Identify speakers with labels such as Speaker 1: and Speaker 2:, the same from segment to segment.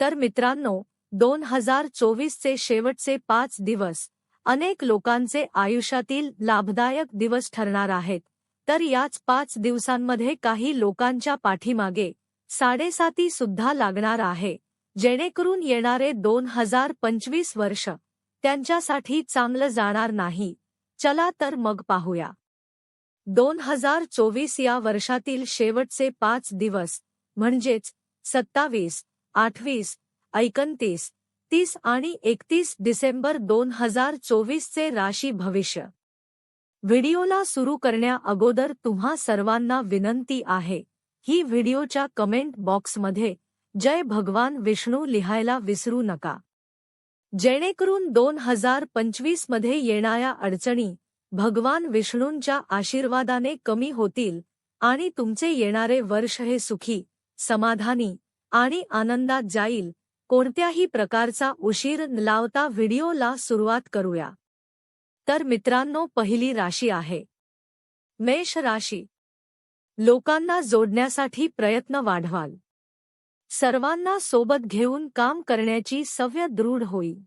Speaker 1: तर मित्रांनो दोन हजार चोवीसचे शेवटचे पाच दिवस अनेक लोकांचे आयुष्यातील लाभदायक दिवस ठरणार आहेत. तर याच पाच दिवसांमध्ये काही लोकांच्या पाठीमागे साडेसाती सुद्धा लागणार आहे. जेणेकरून येणारे दोन हजार पंचवीस वर्ष त्यांच्यासाठी चांगलं जाणार नाही. चला तर मग पाहूया. दोन हजार चोवीस या वर्षातील शेवटचे पाच दिवस म्हणजेच सत्तावीस आठवीस एकोणतीस तीस आणि एकतीस डिसेंबर दोन हजार चोवीसचे राशी भविष्य. व्हिडिओला सुरू करण्या अगोदर तुम्हा सर्वांना विनंती आहे ही व्हिडिओच्या कमेंट बॉक्समध्ये जय भगवान विष्णू लिहायला विसरू नका. जेणेकरून दोन हजार पंचवीसमध्ये येणाऱ्या अडचणी भगवान विष्णूंच्या आशीर्वादाने कमी होतील आणि तुमचे येणारे वर्ष हे सुखी समाधानी आणि आनंदात जाईल. कोणत्याही प्रकारचा उशीर न लावता व्हिडिओला सुरुवात करूया. तर मित्रांनो पहिली राशी आहे. मेष राशी. लोकांना जोडण्यासाठी प्रयत्न वाढवाल. सर्वांना सोबत घेऊन काम करण्याची सव्य दृढ होईल.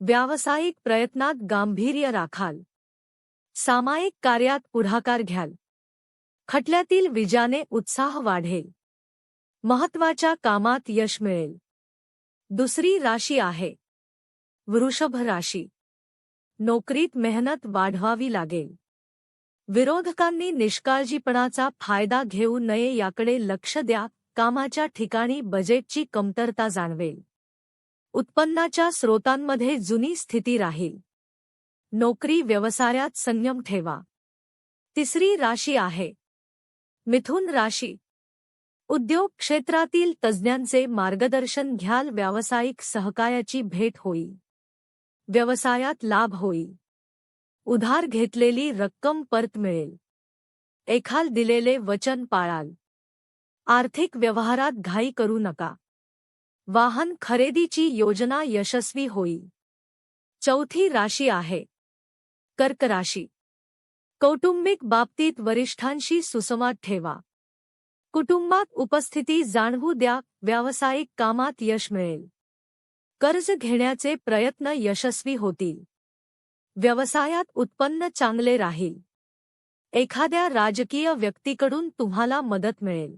Speaker 1: व्यावसायिक प्रयत्नात गांभीर्य राखाल. सामायिक कार्यात पुढाकार घ्याल. खटल्यातील विजाने उत्साह वाढेल. महत्त्वाच्या कामात यश मिळेल. दुसरी राशी आहे. वृषभ राशी. नोकरीत मेहनत वाढवावी लागेल. विरोधकांनी निष्काळजीपणाचा फायदा घेऊ नये याकडे लक्ष द्या कामाच्या ठिकाणी बजेटची कमतरता जाणवेल. उत्पन्नाच्या स्रोतांमध्ये जुनी स्थिती राहील. नोकरी व्यवसायात संयम ठेवा. तिसरी राशी आहे. मिथुन राशी. उद्योग क्षेत्रातील तज्ज्ञांचे मार्गदर्शन घ्याल व्यावसायिक सहकार्याची भेट होईल. व्यवसायात लाभ होईल. उधार घेतलेली रक्कम परत मिळेल. एखाल दिलेले वचन पाळाल. आर्थिक व्यवहारात घाई करू नका. वाहन खरेदीची योजना यशस्वी होईल. चौथी राशी आहे. कर्क राशी. कौटुंबिक बाबतीत वरिष्ठांशी सुसंवाद ठेवा. कुटुंबात उपस्थिती जाणवू द्या व्यावसायिक कामात यश मिळेल. कर्ज घेण्याचे प्रयत्न यशस्वी होतील. व्यवसायात उत्पन्न चांगले राहील. एखाद्या राजकीय व्यक्तीकडून तुम्हाला मदत मिळेल.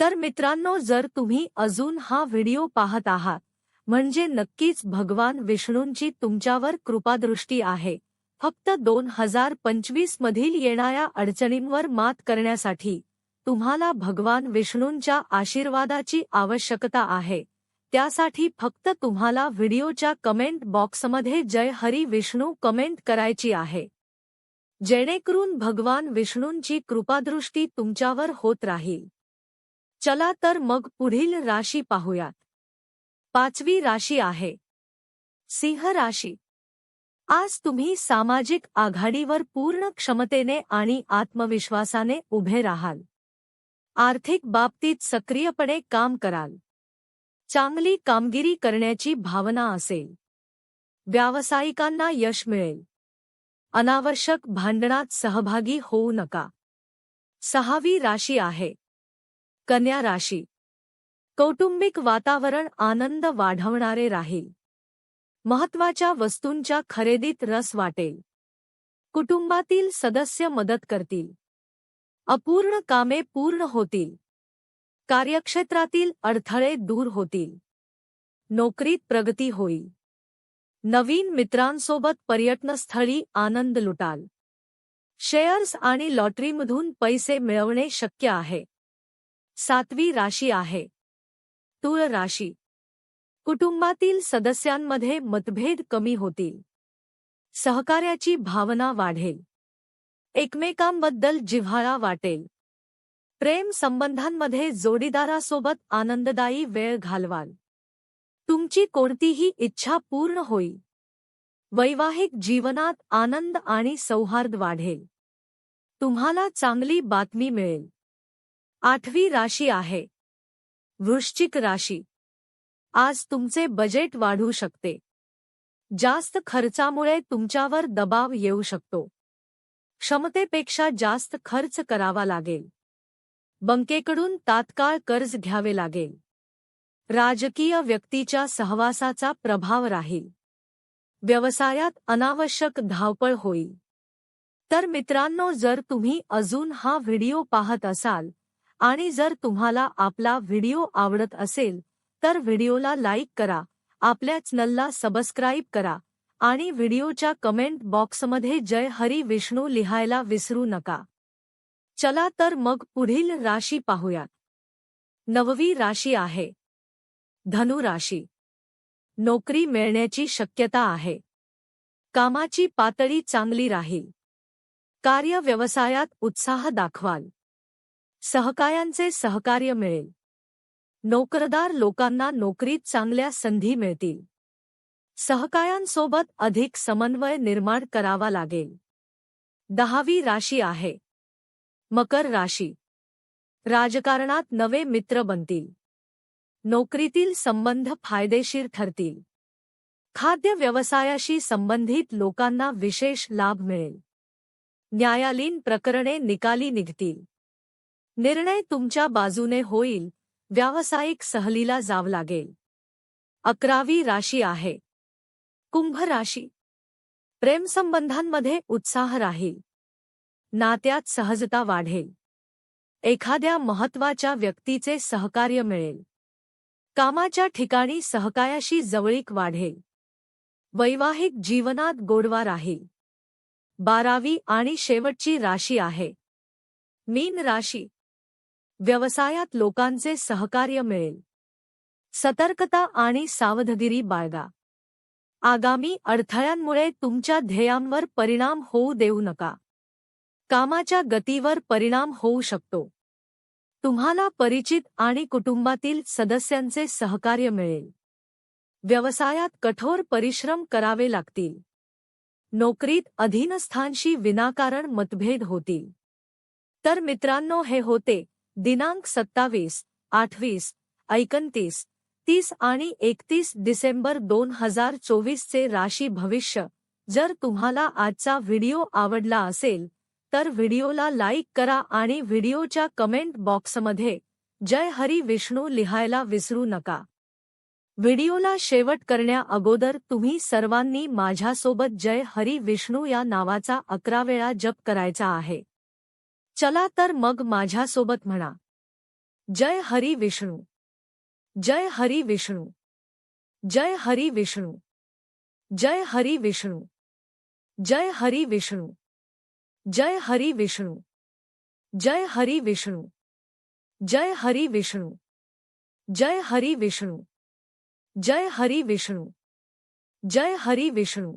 Speaker 1: तर मित्रांनो जर तुम्ही अजून हा व्हिडिओ पाहत आहात म्हणजे नक्कीच भगवान विष्णूंची तुमच्यावर कृपादृष्टी आहे. फक्त दोन हजार पंचवीस मधील येणाऱ्या अडचणींवर मात करण्यासाठी तुम्हाला भगवान विष्णूंच्या आशीर्वादाची आवश्यकता आहे. त्यासाठी फक्त तुम्हाला व्हिडिओच्या कमेंट बॉक्समध्ये जय हरी विष्णू कमेंट करायची आहे. जेणेकरून भगवान विष्णूंची कृपादृष्टी तुमच्यावर होत राहील. चला तर मग पुढील राशी पाहूयात. पाचवी राशी आहे. सिंह राशी. आज तुम्ही सामाजिक आघाडीवर पूर्ण क्षमतेने आणि आत्मविश्वासाने उभे राहाल. आर्थिक बाबतीत सक्रियपणे काम कराल. चांगली कामगिरी करण्याची भावना असेल. व्यावसायिकांना यश मिळेल. अनावश्यक भांडणात सहभागी होऊ नका. सहावी राशी आहे. कन्या राशी. कौटुंबिक वातावरण आनंद वाढवणारे राहील. महत्त्वाच्या वस्तूंच्या खरेदीत रस वाटेल. कुटुंबातील सदस्य मदत करतील. अपूर्ण कामे पूर्ण होतील. कार्यक्षेत्रातील अडथळे दूर होतील. नोकरीत प्रगती होईल. नवीन मित्रांसोबत पर्यटनस्थळी आनंद लुटाल. शेअर्स आणि लॉटरीमधून पैसे मिळवणे शक्य आहे. सातवी राशी आहे. तुळ राशी. कुटुंबातील सदस्यांमध्ये मतभेद कमी होतील. सहकार्याची भावना वाढेल. एकमेकांबद्दल जिव्हाळा वाटेल. प्रेम संबंधांमध्ये जोडीदारासोबत आनंददायी वेळ घालवाल. तुमची कोणतीही इच्छा पूर्ण होईल. वैवाहिक जीवनात आनंद आणि सौहार्द वाढेल. तुम्हाला चांगली बातमी मिळेल. आठवी राशी आहे. वृश्चिक राशी. आज तुमचे बजेट वाढू शकते. जास्त खर्चामुळे तुमच्यावर दबाव येऊ शकतो. क्षमतेपेक्षा जास्त खर्च करावा लागेल. बंकेकडून तात्काळ कर्ज घ्यावे लागेल. राजकीय व्यक्तीच्या सहवासाचा प्रभाव राहील. व्यवसायात अनावश्यक धावपळ होईल. तर मित्रांनो जर तुम्ही अजून हा व्हिडिओ पाहत असाल आणि जर तुम्हाला आपला व्हिडिओ आवडत असेल तर व्हिडिओला लाईक करा आपल्या चॅनलला सबस्क्राईब करा आणि व्हिडिओच्या कमेंट बॉक्समध्ये जय हरी विष्णू लिहायला विसरू नका. चला तर मग पुढील राशी पाहूयात. नववी राशी आहे. धनु राशी. नोकरी मिळण्याची शक्यता आहे. कामाची पातळी चांगली राहील. कार्य व्यवसायात उत्साह दाखवाल. सहकायांचे सहकार्य मिळेल. नोकरदार लोकांना नोकरीत चांगल्या संधी मिळतील. सहकायांसोबत अधिक समन्वय निर्माण करावा लागेल. दहावी राशी आहे. मकर राशी. राजकारणात नवे मित्र बनतील. नोकरीतील संबंध फायदेशीर ठरतील. खाद्य व्यवसायाशी संबंधित लोकांना विशेष लाभ मिळेल. न्यायालयीन प्रकरणे निकाली निघतील. निर्णय तुमच्या बाजूने होईल. व्यावसायिक सहलीला जाव लागेल. अकरावी राशी आहे. कुंभ राशी. प्रेमसंबंधांमध्ये उत्साह राहील. नात्यात सहजता वाढेल. एखाद्या महत्त्वाच्या व्यक्तीचे सहकार्य मिळेल. कामाच्या ठिकाणी सहकायाशी जवळीक वाढेल. वैवाहिक जीवनात गोडवा राहील. बारावी आणि शेवटची राशी आहे. मीन राशी. व्यवसायात लोकांचे सहकार्य मिळेल. सतर्कता आणि सावधगिरी बाळगा. आगामी अडथळ्यांमुळे तुमच्या ध्येयांवर परिणाम होऊ देऊ नका. कामाच्या गतीवर परिणाम होऊ शकतो. तुम्हाला परिचित आणि कुटुंबातील सदस्यांचे सहकार्य मिळेल. व्यवसायात कठोर परिश्रम करावे लागतील. नोकरीत अधीनस्थांशी विनाकारण मतभेद होतील. तर मित्रांनो हे होते दिनांक सत्तावीस आठवीस ऐकणतीस तीस आणि एकतीस डिसेंबर दोन हज़ार राशी भविष्य. जर तुम्हाला आजचा व्हिडिओ आवडला असेल, तर व्हिडिओला लाईक करा आणि व्हिडिओच्या कमेंट बॉक्समध्ये जय हरी विष्णू लिहायला विसरू नका. व्हिडिओला शेवट करण्या अगोदर तुम्ही सर्वांनी माझ्यासोबत जय हरी विष्णू या नावाचा अकरा वेळा जप करायचा आहे. चला तर मग माझ्यासोबत म्हणा. जय हरी विष्णू. जय हरी विष्णू जय हरी विष्णू जय हरी विष्णू जय हरी विष्णू जय हरी विष्णू जय हरी विष्णू जय हरी विष्णू जय हरी विष्णू जय हरी विष्णू जय हरी विष्णू